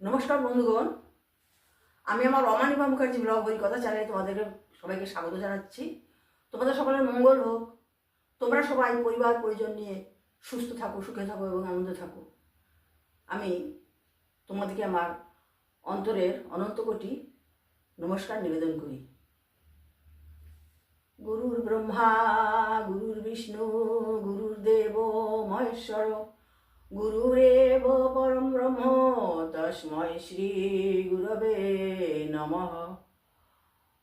নমস্কার বন্ধুগণ। আমি আমার রমানিভা মুখার্জি ব্লগ কথা চ্যানেলে তোমাদেরকে সবাইকে স্বাগত জানাচ্ছি। তোমাদের সকলের মঙ্গল হোক। তোমরা সবাই পরিবার, পরিজন নিয়ে সুস্থ থাকো, সুখে থাকো এবং আনন্দে থাকো। আমি তোমাদেরকে আমার অন্তরের অনন্ত কোটি নমস্কার নিবেদন করি। গুরুর ব্রহ্মা, গুরুর বিষ্ণু, গুরুর দেব, মহেশ্বর গুরুরেব পরম ব্রহ্ম, তস্মৈ শ্রী গুরবে নমঃ।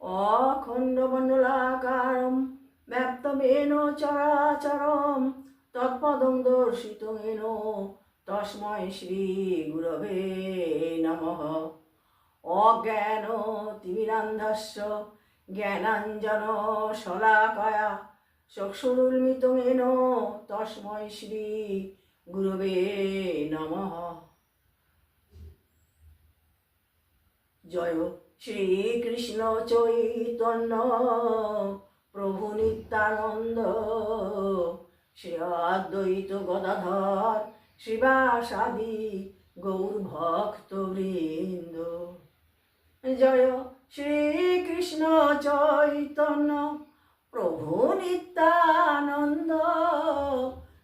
অখণ্ডমণ্ডলাকারম ব্যাপ্তমেন চরাচরম তৎপদং দর্শিতেন তস্মৈ শ্রী গুরবে নমঃ। অজ্ঞান তিমিরান্ধস্য জ্ঞানাঞ্জন শলাকয়া, চক্ষুরুন্মিতমেন, তস্মৈ শ্রী গুরবে নমঃ। জয় শ্রীকৃষ্ণ চৈতন্য প্রভু নিত্যানন্দ। শ্রী অদ্বৈত গদাধর শিবাসাদি গৌর ভক্ত বৃন্দ। জয় শ্রীকৃষ্ণ চৈতন্য প্রভু নিত্যানন্দ।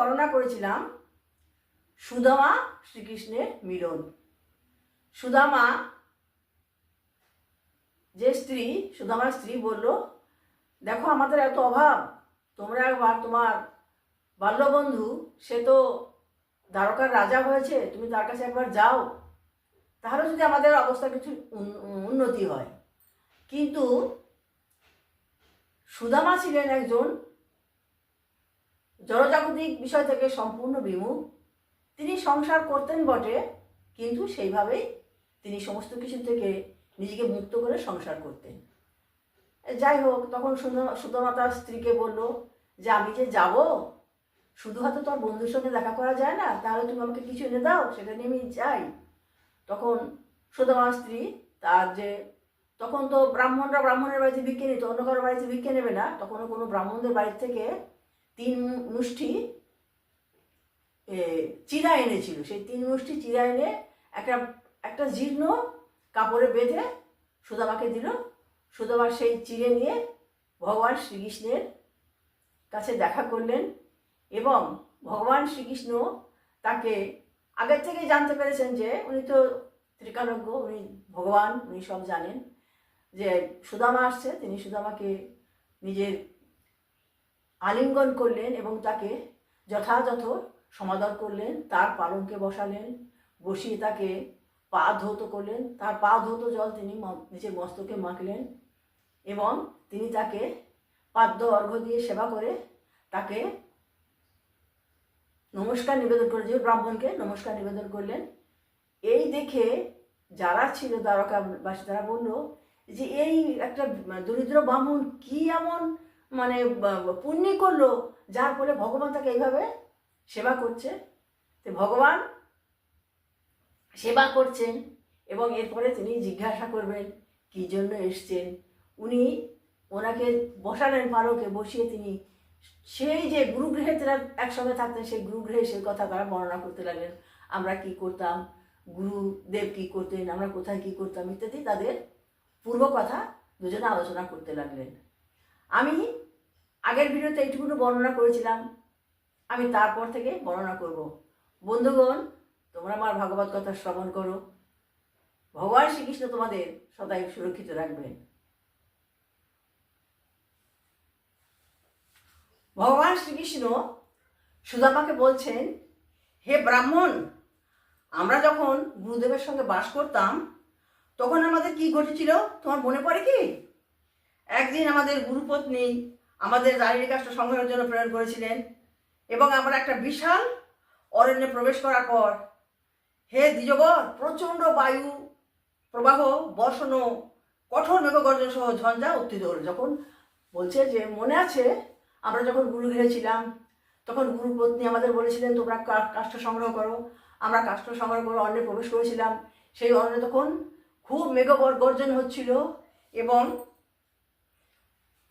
বর্ণনা করেছিলাম, সুদামা শ্রীকৃষ্ণের মিলন। সুদামা, যে স্ত্রী, সুদামার স্ত্রী বলল, দেখো আমাদের এত অভাব। তোমরা একবার তোমার বাল্যবন্ধু, সে তো দ্বারকার রাজা হয়েছে, তুমি তার কাছে একবার যাও। তাহলে যদি আমাদের অবস্থা কিছু উন- উন্নতি হয়। কিন্তু সুদামা ছিলেন একজন জড়জাগতিক বিষয় থেকে সম্পূর্ণ বিমুখ। তিনি সংসার করতেন বটে, কিন্তু সেইভাবেই তিনি সমস্ত কিছু থেকে নিজেকে মুক্ত করে সংসার করতেন। যাই হোক, তখন সুদামা স্ত্রীকে বলল, যে আমি যে যাব? শুধু হয়তো তোর বন্ধুর সঙ্গে দেখা করা যায় না, তাহলে তুমি আমাকে কিছু এনে দাও, সেটা নিয়ে আমি যাই। তখন সুদামার স্ত্রী তার যে, তখন তো ব্রাহ্মণরা ব্রাহ্মণের বাড়িতে ভিক্ষে নিত, অন্য কারোর বাড়িতে ভিক্ষে নেবে না, তখনও কোনো ব্রাহ্মণদের বাড়ির থেকে তিন মুষ্টি চিরা এনেছিল। সেই তিন মুষ্টি চিরা এনে একটা একটা জীর্ণ কাপড়ে বেঁধে সুদামাকে দিল। সুদামা সেই চিড়ে নিয়ে ভগবান শ্রীকৃষ্ণের কাছে দেখা করলেন এবং ভগবান শ্রীকৃষ্ণ তাকে আগের থেকেই জানতে পেরেছেন যে উনি তো ত্রিকালজ্ঞ উনি ভগবান, উনি সব জানেন যে সুদামা আসছে। তিনি সুদামাকে নিজের আলিঙ্গন করলেন এবং তাকে যথাযথ সমাদর করলেন, তার পালঙ্কে বসালেন, বসিয়ে তাকে পা ধৌত করলেন, তার পা ধৌত জল তিনি নিজের মস্তকে মাখলেন এবং তিনি তাকে পাদ্য অর্ঘ্য দিয়ে সেবা করে তাকে নমস্কার নিবেদন করে যে ব্রাহ্মণকে নমস্কার নিবেদন করলেন। এই দেখে যারা ছিল দ্বারকাবাসী, তারা বলল যে, এই একটা দরিদ্র ব্রাহ্মণ কি এমন মানে পুণ্য করল, যার ফলে ভগবান তাকে এইভাবে সেবা করছে। তো ভগবান সেবা করছেন এবং এরপরে তিনি জিজ্ঞাসা করবেন, কী জন্য এসছেন? উনি ওনাকে বসালেন পালকে, বসিয়ে তিনি সেই যে গুরুগৃহে তারা একসঙ্গে থাকতেন, সেই গুরুগৃহে সেই কথা তারা বর্ণনা করতে লাগলেন। আমরা কি করতাম? গুরুদেব কি করতেন? আমরা কোথায় কি করতাম? ইত্যাদি তাদের পূর্ব কথা দুজনে আলোচনা করতে লাগলেন। আমি আগের ভিডিওতে এইটুকুনো বর্ণনা করেছিলাম। আমি তারপর থেকে বর্ণনা করব। বন্ধুগণ, তোমরা আমার ভাগবত কথা শ্রবণ করো। ভগবান শ্রীকৃষ্ণ তোমাদের সদাই সুরক্ষিত রাখবেন। ভগবান শ্রীকৃষ্ণ সুদামাকে বলছেন, হে ব্রাহ্মণ, আমরা যখন গুরুদেবের সঙ্গে বাস করতাম, তখন আমাদের কি ঘটেছিল? তোমার মনে পড়ে কি? একদিন আমাদের গুরুপত্নী আমাদের দাঁড়িয়ে কাজটা সংগ্রহের জন্য প্রেরণ করেছিলেন। এবং আমরা একটা বিশাল অরণ্যে প্রবেশ করার পর, হে দ্বিজগর প্রচণ্ড বায়ু প্রবাহ, বর্ষণ, কঠোর মেঘগর্জন সহ ঝঞ্ঝা উত্থিত হলো। যখন বলছে যে, মনে আছে, আমরা যখন গুরু ছিলাম, তখন গুরুপত্নী আমাদের বলেছিলেন, তোমরা কাষ্ঠ সংগ্রহ করো। আমরা কাষ্ঠ সংগ্রহ করে অরণ্যে প্রবেশ করেছিলাম। সেই অরণ্যে তখন খুব মেঘ গর্জন হচ্ছিল এবং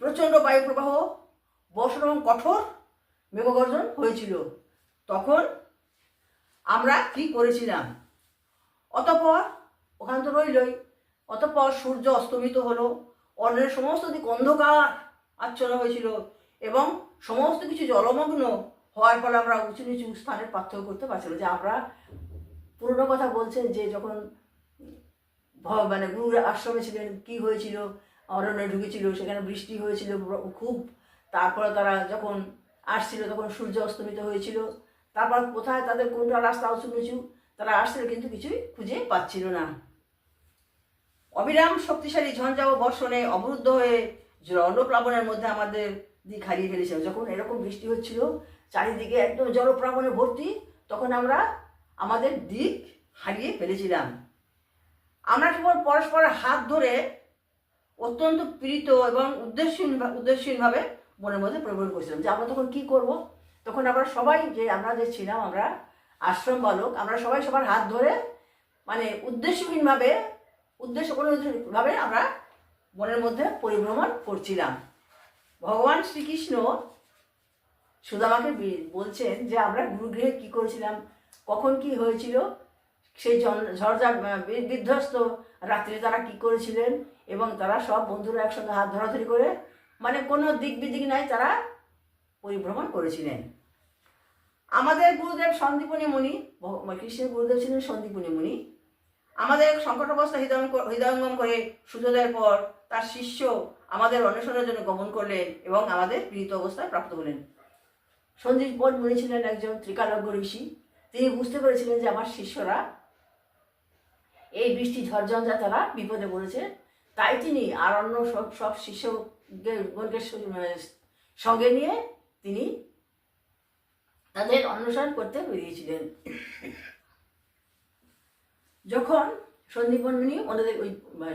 প্রচণ্ড বায়ু প্রবাহ বর্ষণ এবং কঠোর মেঘগর্জন হয়েছিল। তখন আমরা কি করেছিলাম? অতপর ওখানে তো রইলই। অতপর সূর্য অস্তমিত হলো। অন্যের সমস্ত দিক অন্ধকার, আচ্ছন্ন হয়েছিল এবং সমস্ত কিছু জলমগ্ন হওয়ার ফলে আমরা উঁচু নিচু স্থানের পার্থক্য করতে পারছিল যে আমরা পুরনো কথা বলছেন যে যখন মানে গুরুর আশ্রমে ছিলেন, কি হয়েছিল? অরণ্যে ঢুকেছিল, সেখানে বৃষ্টি হয়েছিল খুব। তারপরে তারা যখন আসছিল, তখন সূর্য অস্তমিত হয়েছিল। তারপর কোথায় তাদের কোনটা রাস্তা নিচু তারা আসছিল কিন্তু কিছুই খুঁজে পাচ্ছিল না। অবিরাম শক্তিশালী ঝঞ্ঝা ও বর্ষণে অবরুদ্ধ হয়ে জলপ্লাবনের মধ্যে আমাদের দিক হারিয়ে ফেলেছিল। যখন এরকম বৃষ্টি হচ্ছিল, চারিদিকে একদম জলপ্লাবনে ভর্তি, তখন আমরা আমাদের দিক হারিয়ে ফেলেছিলাম। আমরা কেবল পরস্পরের হাত ধরে অত্যন্ত পীড়িত এবং উদ্দেশ্যহীন উদ্দেশ্যহীনভাবে মনের মধ্যে প্রবল করছিলাম যে আমরা তখন কি করব? তখন আমরা সবাই যে আমরা যে ছিলাম, আমরা আশ্রম বালক আমরা সবাই সবার হাত ধরে মানে উদ্দেশ্যহীনভাবে উদ্দেশ্য কোনো ভাবে আমরা মনের মধ্যে পরিভ্রমণ করছিলাম। ভগবান শ্রীকৃষ্ণ সুদামাকে বলছেন যে আমরা গুরুগৃহে কি করেছিলাম? কখন কি হয়েছিল? সেই ঝড়ঝা বিধ্বস্ত রাত্রে তারা কি করেছিলেন? এবং তারা সব বন্ধুরা একসঙ্গে হাত ধরাধরি করে মানে কোনো দিক বিদিক নাই, তারা পরিভ্রমণ করেছিলেন। আমাদের গুরুদেব সন্দীপনী মুনি ভগ- কৃষ্ণের গুরুদেব ছিলেন সন্দীপনী মুনি। আমাদের সংকট অবস্থা হৃদয়, হৃদয়ঙ্গম করে সূর্যোদয়ের পর তার শিষ্য আমাদের অন্বেষণের জন্য গমন করলেন এবং আমাদের পীড়িত অবস্থায় প্রাপ্ত হলেন। সন্দীপ পর মুনি ছিলেন একজন ত্রিকালজ্ঞ ঋষি। তিনি বুঝতে পেরেছিলেন যে আমার শিষ্যরা এই বৃষ্টি ঝড়ঝঞ্ঝা তারা বিপদে পড়েছে। তাই তিনি আর অন্য সব সব শিষ্যগণকে মানে সঙ্গে নিয়ে তিনি তাদের অনুসরণ করতে বেরিয়েছিলেন। যখন সন্দীপন মুনি ওনাদের ওই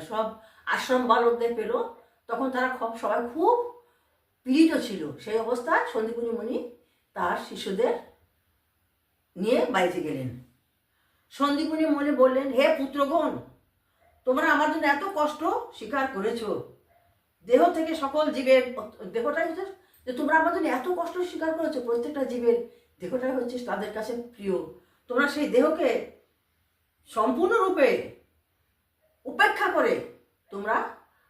সব আশ্রম বালকদের পেল, তখন তারা খুব, সবাই খুব পীড়িত ছিল। সেই অবস্থায় সন্দীপনী মুনি তার শিশুদের নিয়ে বাড়িতে গেলেন। সন্দীপনী মনে বললেন, হে পুত্রগণ তোমরা আমার জন্য এত কষ্ট স্বীকার করেছ। দেহ থেকে সকল জীবের, দেহটাই হচ্ছে যে তোমরা আমার জন্য এত কষ্ট স্বীকার করেছ, প্রত্যেকটা জীবের দেহটাই হচ্ছে তাদের কাছে প্রিয়। তোমরা সেই দেহকে সম্পূর্ণরূপে উপেক্ষা করে তোমরা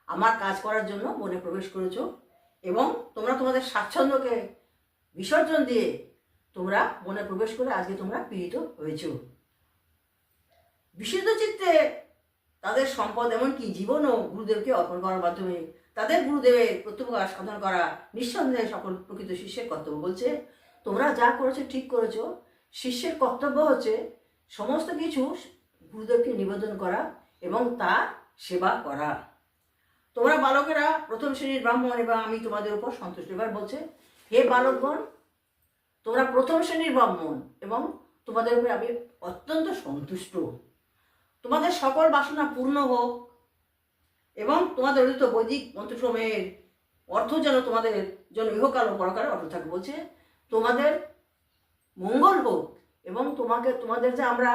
আমার কাজ করার জন্য মনে প্রবেশ করেছ এবং তোমরা তোমাদের স্বাচ্ছন্দ্যকে বিসর্জন দিয়ে তোমরা মনে প্রবেশ করে আজকে তোমরা পীড়িত হয়েছো। বিশুদ্ধ চিত্তে তাদের সম্পদ এমনকি জীবনও গুরুদেবকে অর্পণ করার মাধ্যমে তাদের গুরুদেবের প্রত্যুপকার সাধন করা নিঃসন্দেহে সকল প্রকৃত শিষ্যের কর্তব্য। বলছে, তোমরা যা করেছ ঠিক করেছ। শিষ্যের কর্তব্য হচ্ছে সমস্ত কিছু গুরুদেবকে নিবেদন করা এবং তার সেবা করা। তোমরা বালকেরা প্রথম শ্রেণির ব্রাহ্মণ এবং আমি তোমাদের উপর সন্তুষ্ট। এবার বলছে, হে বালকগণ, তোমরা প্রথম শ্রেণির ব্রাহ্মণ এবং তোমাদের উপরে আমি অত্যন্ত সন্তুষ্ট। তোমাদের সকল বাসনা পূর্ণ হোক এবং তোমাদের অর্জিত বৈদিক মন্ত্রক্রমের অর্থ যেন তোমাদের জন্য ইহকাল ও পরকালে অর্থ থাকে। বলছে, তোমাদের মঙ্গল হোক এবং তোমাকে, তোমাদের যে আমরা,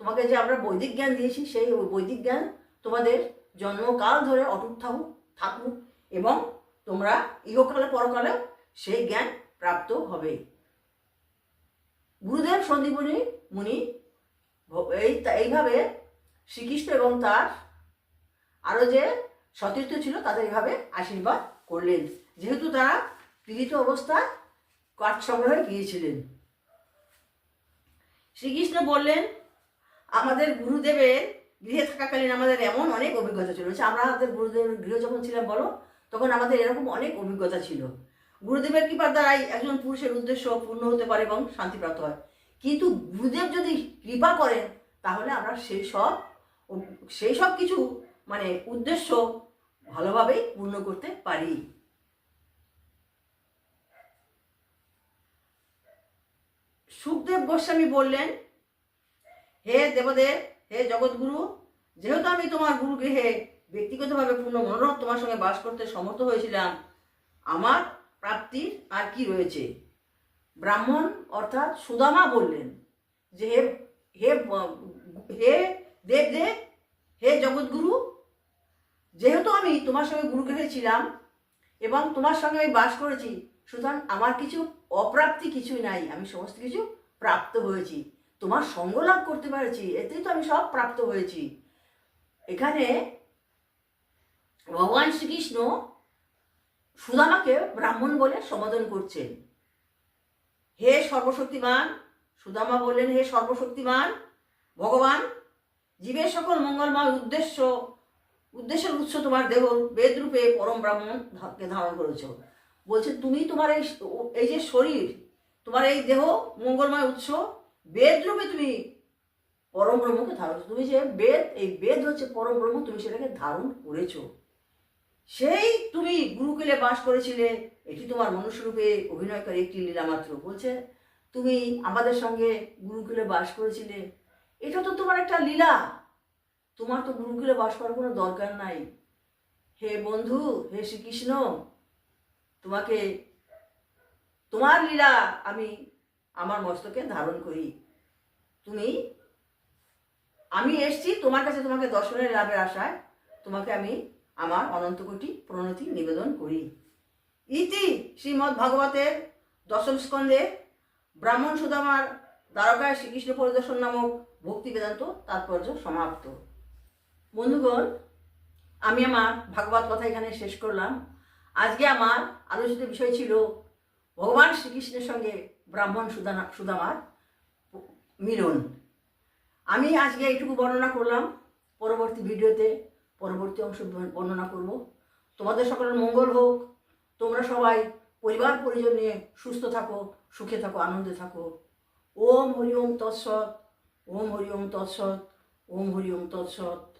তোমাকে যে আমরা বৈদিক জ্ঞান দিয়েছি, সেই বৈদিক জ্ঞান তোমাদের জন্মকাল ধরে অটুট থাকুক থাকুক এবং তোমরা ইহকালে পরকালে সেই জ্ঞান প্রাপ্ত হবে। গুরুদেব সন্দীপনী মুনি এই এইভাবে শ্রীকৃষ্ণ এবং তার আরও যে সতীর্থ ছিল তাদের এভাবে আশীর্বাদ করলেন। যেহেতু তারা পীড়িত অবস্থায় কাঠ সংগ্রহে গিয়েছিলেন। শ্রীকৃষ্ণ বললেন, আমাদের গুরুদেবের গৃহে থাকাকালীন আমাদের এমন অনেক অভিজ্ঞতা ছিল। আমরা আমাদের গুরুদেবের গৃহ যখন ছিলাম, বলো, তখন আমাদের এরকম অনেক অভিজ্ঞতা ছিল। গুরুদেবের কৃপার দ্বারাই একজন পুরুষের উদ্দেশ্য পূর্ণ হতে পারে এবং শান্তিপ্রাপ্ত হয়। কিন্তু গুরুদেব যদি কৃপা করেন, তাহলে আমরা সেই সব সেই সব কিছু মানে উদ্দেশ্য ভালোভাবেই পূর্ণ করতে পারি। সুখদেব গোস্বামী বললেন, হে দেবদেব, হে জগৎগুরু, যেহেতু আমি তোমার গুরু গৃহে ব্যক্তিগতভাবে পূর্ণ মনোরম তোমার সঙ্গে বাস করতে সমর্থ হয়েছিলাম, আমার প্রাপ্তির আর কি রয়েছে? ব্রাহ্মণ অর্থাৎ সুদামা বললেন যে, হে হে হে দেব দেব হে জগৎগুরু, যেহেতু আমি তোমার সঙ্গে গুরুগৃহে ছিলাম এবং তোমার সঙ্গে আমি বাস করেছি, সুতরাং আমার কিছু অপ্রাপ্তি কিছুই নাই। আমি সমস্ত কিছু প্রাপ্ত হয়েছি। তোমার সঙ্গ লাভ করতে পেরেছি, এতেই তো আমি সব প্রাপ্ত হয়েছি। এখানে ভগবান শ্রীকৃষ্ণ সুদামাকে ব্রাহ্মণ বলে সম্বোধন করছেন। হে সর্বশক্তিমান, সুদামা বললেন, হে সর্বশক্তিমান, ভগবান জীবের সকল মঙ্গলময় উদ্দেশ্য, উদ্দেশ্যের উৎস তোমার দেহ, বেদরূপে পরম ব্রাহ্মণকে ধারণ করেছ। বলছে, তুমি তোমার এই এই যে শরীর, তোমার এই দেহ মঙ্গলময় উৎস, বেদরূপে তুমি পরম ব্রহ্মকে ধারণ তুমি যে বেদ, এই বেদ হচ্ছে পরম ব্রহ্ম, তুমি সেটাকে ধারণ করেছ। সেই তুমি গুরুকুলে বাস করেছিলে, এটি তোমার মনুষ্যরূপে অভিনয় করে একটি লীলা মাত্র বলছে, তুমি আমাদের সঙ্গে গুরুকুলে বাস করেছিলে এটা তো তোমার একটা লীলা। তোমার তো গুরুকুলে বাস করার কোনো দরকার নাই। হে বন্ধু, হে শ্রীকৃষ্ণ, তোমাকে, তোমার লীলা আমি আমার মস্তকে ধারণ করি। তুমি, আমি এসছি তোমার কাছে তোমাকে দর্শনের লাভের আশায়। তোমাকে আমি আমার অনন্ত কোটি প্রণতি নিবেদন করি। ইতি শ্রীমদ্ ভাগবতের দশম স্কন্ধে ব্রাহ্মণ সুদামার দ্বারকায় শ্রীকৃষ্ণ পরিদর্শন নামক ভক্তি বেদান্ত তাৎপর্য সমাপ্ত। বন্ধুগণ, আমি আমার ভাগবত কথা এখানে শেষ করলাম। আজকে আমার আলোচিত বিষয় ছিল ভগবান শ্রীকৃষ্ণের সঙ্গে ব্রাহ্মণ সুদানা, সুদামার মিলন। আমি আজকে এইটুকু বর্ণনা করলাম। পরবর্তী ভিডিওতে পরবর্তী অংশ বর্ণনা করব। তোমাদের সকলের মঙ্গল হোক। তোমরা সবাই পরিবার পরিজন নিয়ে সুস্থ থাকো, সুখে থাকো, আনন্দে থাকো। ওম হরি ওম তৎসৎ। ओम हरि ओम तत्सत ओम हरि ओम तत्सत